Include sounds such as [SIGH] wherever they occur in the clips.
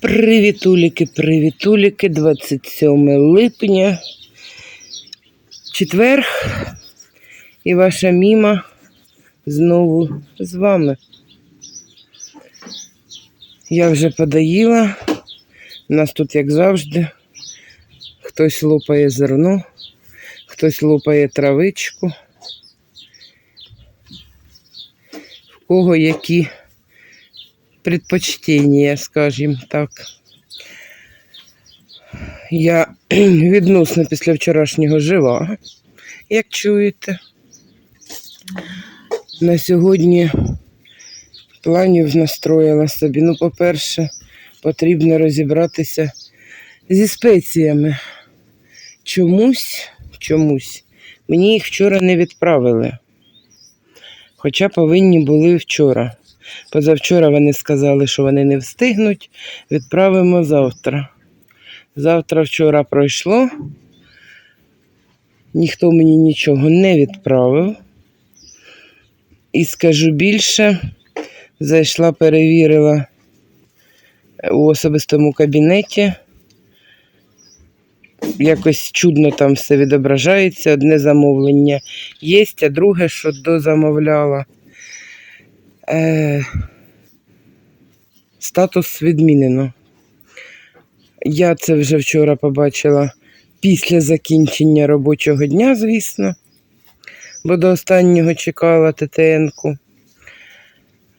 Привітуліки, привітуліки, 27 липня, четверг, і ваша міма знову з вами. Я вже подаїла. У нас тут, як завжди, хтось лопає зерно, хтось лопає травичку. В кого які предпочтення, скажімо так. Я [CLEARS THROAT] відносно після вчорашнього жива, як чуєте. На сьогодні планів настроїла собі. Ну, по-перше, потрібно розібратися зі спеціями. Чомусь, чомусь мені їх вчора не відправили. Хоча повинні були вчора. Позавчора вони сказали, що вони не встигнуть. Відправимо завтра. Завтра вчора пройшло. Ніхто мені нічого не відправив. І скажу більше, зайшла, перевірила у особистому кабінеті. Якось чудно там все відображається. Одне замовлення є, а друге, що дозамовляла. Е, статус відмінено. Я це вже вчора побачила після закінчення робочого дня, звісно, бо до останнього чекала ТТН-ку.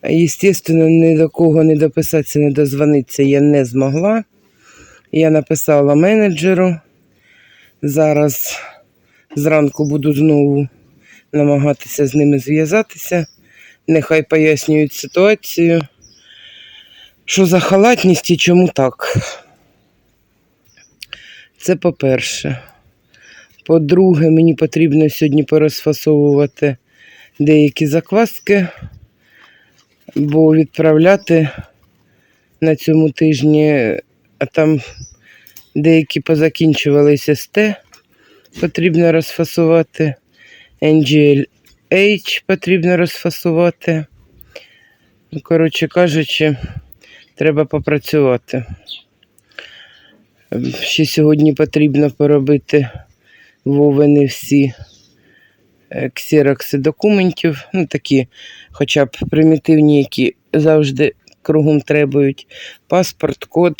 Єстественно, ні до кого не дописатися, не дозвонитися я не змогла. Я написала менеджеру. Зараз зранку буду знову намагатися з ними зв'язатися. Нехай пояснюють ситуацію, що за халатність і чому так. Це по-перше. По-друге, мені потрібно сьогодні порозфасовувати деякі закваски, бо відправляти на цьому тижні, а там деякі позакінчувалися СТ, потрібно розфасувати. NGL H потрібно розфасувати. Ну, коротше кажучи, треба попрацювати. Ще сьогодні потрібно поробити вовини всі ксерокси документів, ну такі, хоча б примітивні, які завжди кругом требують. Паспорт, код,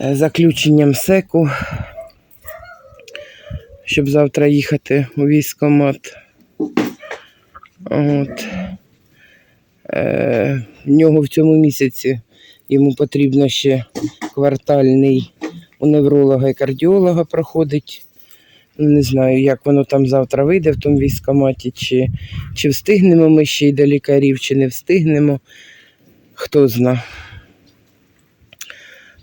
е, заключенням секу, щоб завтра їхати у військкомат. От. Е, в нього в цьому місяці йому потрібно ще квартальний у невролога і кардіолога проходить. Не знаю, як воно там завтра вийде в тому військкоматі, чи, чи встигнемо ми ще й до лікарів, чи не встигнемо. Хто зна.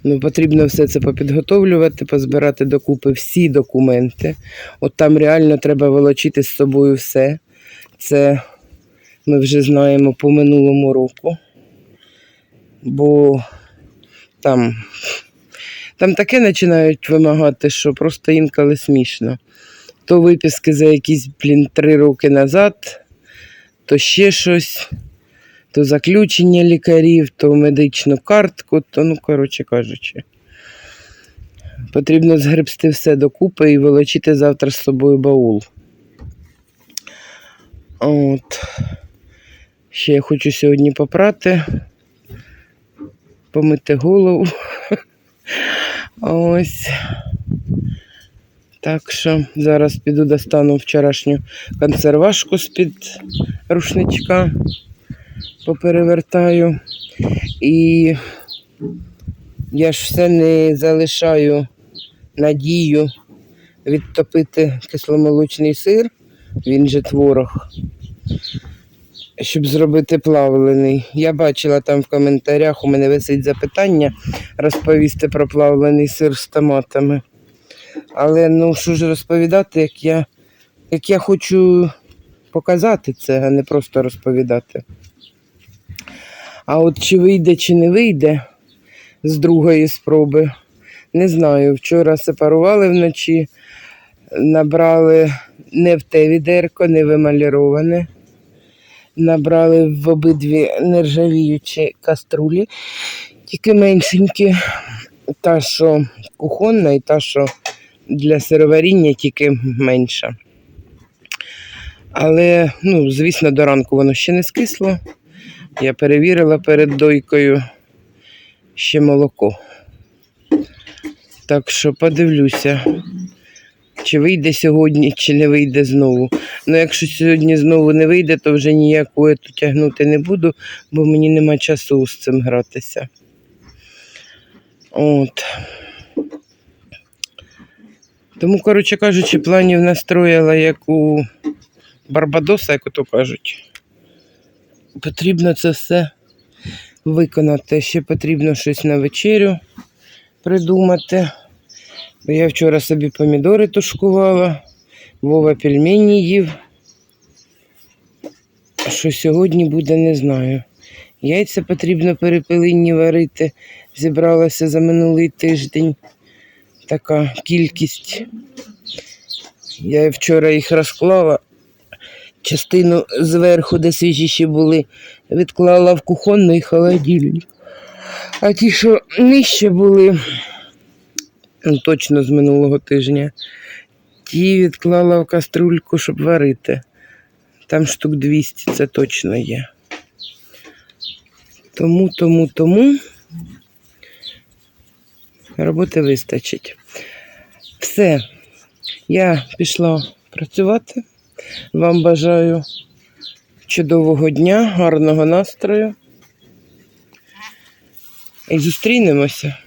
Ну, потрібно все це попідготовлювати, позбирати докупи всі документи. От там реально треба волочити з собою все. Це ми вже знаємо по минулому року. Бо там, там таке починають вимагати, що просто інколи смішно. То виписки за якісь, блін, три роки назад, то ще щось, то заключення лікарів, то медичну картку, то, ну, коротше кажучи. Потрібно згребсти все докупи і волочити завтра з собою баул. От. Ще я хочу сьогодні попрати, помити голову. [LAUGHS] Ось. Так що зараз піду достану вчорашню консервашку з-під рушничка, поперевертаю. І я ж все не залишаю надію відтопити кисломолочний сир, він же творог щоб зробити плавлений. Я бачила там в коментарях, у мене висить запитання розповісти про плавлений сир з томатами. Але ну що ж розповідати, як я, як я хочу показати це, а не просто розповідати. А от чи вийде, чи не вийде, з другої спроби. Не знаю, вчора сепарували вночі, набрали не в те відерко, не вималіроване. Набрали в обидві нержавіючі каструлі, тільки меншенькі. Та, що кухонна, і та, що для сироваріння, тільки менша. Але, ну, звісно, до ранку воно ще не скисло. Я перевірила перед дойкою ще молоко. Так що подивлюся, чи вийде сьогодні, чи не вийде знову. Ну, якщо сьогодні знову не вийде, то вже ніяку ету тягнути не буду, бо мені нема часу з цим гратися. От. Тому, коротше кажучи, планів настроїла, як у Барбадоса, як ото кажуть. Потрібно це все виконати. Ще потрібно щось на вечерю придумати. Бо я вчора собі помідори тушкувала, Вова пельмені їв. Що сьогодні буде, не знаю. Яйця потрібно перепелинні варити. Зібралася за минулий тиждень така кількість. Я вчора їх розклала. Частину зверху, де свіжі ще були, відклала в кухонний холодильник. А ті, що нижче були, ну, точно з минулого тижня, ті відклала в каструльку, щоб варити. Там штук 200, це точно є. Тому, тому, тому роботи вистачить. Все, я пішла працювати. Вам бажаю чудового дня, гарного настрою. І зустрінемося.